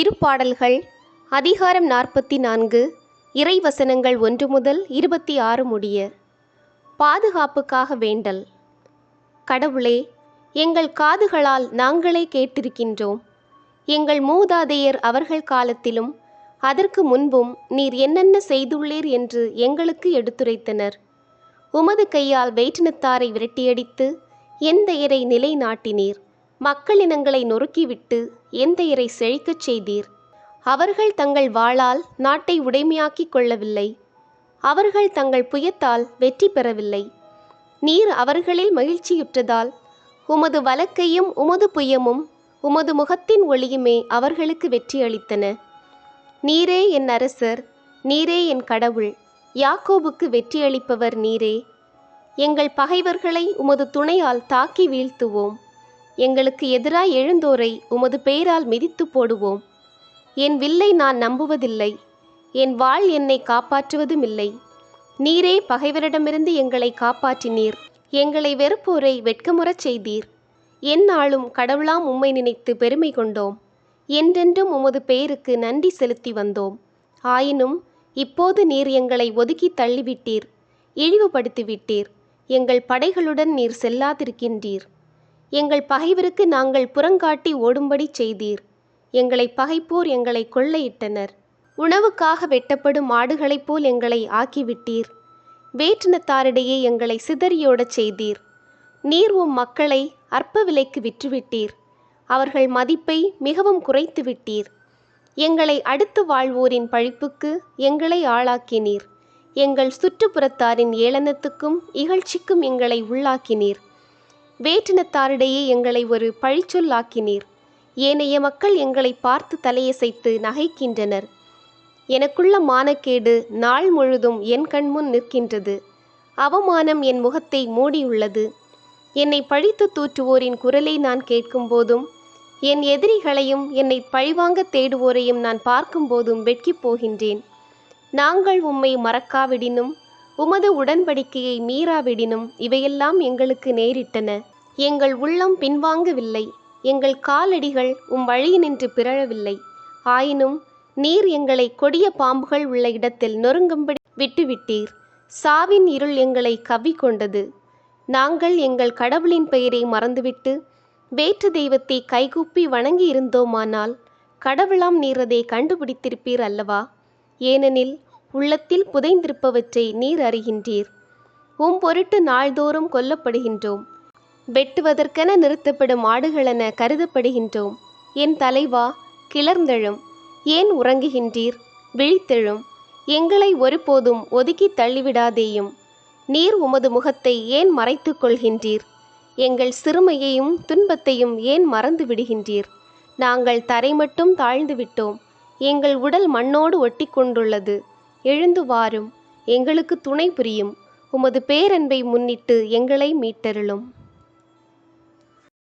திருப்பாடல்கள் அதிகாரம் நாற்பத்தி நான்கு இறைவசனங்கள் ஒன்று முதல் இருபத்தி ஆறு முடிய. பாதுகாப்புக்காக வேண்டல். கடவுளே எங்கள் காதுகளால் நாங்களே கேட்டிருக்கின்றோம். எங்கள் மூதாதையர் அவர்கள் காலத்திலும் அதற்கு முன்பும் நீர் என்னென்ன செய்துள்ளீர் என்று எங்களுக்கு எடுத்துரைத்தனர். உமது கையால் வேற்றினத்தாரை விரட்டியடித்து எந்த இறை நிலைநாட்டினீர். மக்களினங்களை நொறுக்கிவிட்டு எந்தையரை செழிக்கச் செய்தீர்? அவர்கள் தங்கள் வாளால் நாட்டை உடைமையாக்கிக் கொள்ளவில்லை. அவர்கள் தங்கள் புயத்தால் வெற்றி பெறவில்லை. நீர் அவர்களில் மகிழ்ச்சியுற்றதால் உமது வழக்கையும் உமது புயமும் உமது முகத்தின் ஒளியுமே அவர்களுக்கு வெற்றியளித்தன நீரே என் அரசர் நீரே என் கடவுள் யாக்கோபுக்கு வெற்றியளிப்பவர் நீரே. எங்கள் பகைவர்களை உமது துணையால் தாக்கி வீழ்த்துவோம். எங்களுக்கு எதிராய் எழுந்தோரை உமது பெயரால் மிதித்து போடுவோம். என் வில்லை நான் நம்புவதில்லை. என் வாள் என்னை காப்பாற்றுவதுமில்லை. நீரே பகைவரிடமிருந்து எங்களை காப்பாற்றினீர். எங்களை வெறுப்போரை வெட்கமுறச் செய்தீர். எந்நாளும் கடவுளாம் உம்மை நினைத்து பெருமை கொண்டோம். என்றென்றும் உமது பெயருக்கு நன்றி செலுத்தி வந்தோம். ஆயினும் இப்போது நீர் எங்களை ஒதுக்கி தள்ளிவிட்டீர். இழிவுபடுத்திவிட்டீர். எங்கள் படைகளுடன் நீர் செல்லாதிருக்கின்றீர். எங்கள் பகைவருக்கு நாங்கள் புறங்காட்டி ஓடும்படி செய்தீர். எங்களை பகைப்போர் எங்களை கொள்ளையிட்டனர். உணவுக்காக வெட்டப்படும் மாடுகளைப் போல் எங்களை ஆக்கிவிட்டீர். வேற்றினத்தாரிடையே எங்களை சிதறியோடச் செய்தீர். நீர் உம் மக்களை அற்ப விலைக்கு விற்றுவிட்டீர். அவர்கள் மதிப்பை மிகவும் குறைத்து விட்டீர் எங்களை அடுத்து வாழ்வோரின் பழிப்புக்கு எங்களை ஆளாக்கினீர். எங்கள் சுற்றுப்புறத்தாரின் ஏளனத்துக்கும் இகழ்ச்சிக்கும் எங்களை உள்ளாக்கினீர். வேற்றினத்தாரிடையே எங்களை ஒரு பழிச்சொல்லாக்கினீர். ஏனைய மக்கள் எங்களை பார்த்து தலையசைத்து நகைக்கின்றனர். எனக்குள்ள மானக்கேடு நாள் முழுதும் என் கண்முன் நிற்கின்றது. அவமானம் என் முகத்தை மூடியுள்ளது. என்னை பழித்து தூற்றுவோரின் குரலை நான் கேட்கும்போதும் என் எதிரிகளையும் என்னை பழிவாங்க தேடுவோரையும் நான் பார்க்கும்போதும் வெட்கிப் போகின்றேன். நாங்கள் உம்மை மறக்காவிடினும் உமது உடன்படிக்கையை மீறாவிடினும் இவையெல்லாம் எங்களுக்கு நேரிட்டன. எங்கள் உள்ளம் பின்வாங்கவில்லை. எங்கள் காலடிகள் உம் வழியினின்று பிறழவில்லை. ஆயினும் நீர் எங்களை கொடிய பாம்புகள் உள்ள இடத்தில் நொறுங்கும்படி விட்டுவிட்டீர். சாவின் இருள் எங்களை கவ்விக்கொண்டது நாங்கள் எங்கள் கடவுளின் பெயரை மறந்துவிட்டு வேற்று தெய்வத்தை கைகூப்பி வணங்கி இருந்தோமானால் கடவுளாம் நீர் அதை கண்டுபிடித்திருப்பீர் அல்லவா? ஏனெனில் உள்ளத்தில் புதைந்திருப்பவற்றை நீர் அறிகின்றீர். உம் பொருட்டு நாள்தோறும் கொல்லப்படுகின்றோம். வெட்டுவதற்கென நிறுத்தப்படும் ஆடுகளென கருதப்படுகின்றோம். என் தலைவா கிளர்ந்தெழும். ஏன் உறங்குகின்றீர்? விழித்தெழும். எங்களை ஒருபோதும் ஒதுக்கி தள்ளிவிடாதேயும். நீர் உமது முகத்தை ஏன் மறைத்து கொள்கின்றீர்? எங்கள் சிறுமையையும் துன்பத்தையும் ஏன் மறந்து விடுகின்றீர்? நாங்கள் தரை மட்டும் தாழ்ந்து விட்டோம். எங்கள் உடல் மண்ணோடு ஒட்டி கொண்டுள்ளது. எழுந்து வாரும். எங்களுக்கு துணை புரியும். உமது பேரன்பை முன்னிட்டு எங்களை மீட்டருளும்.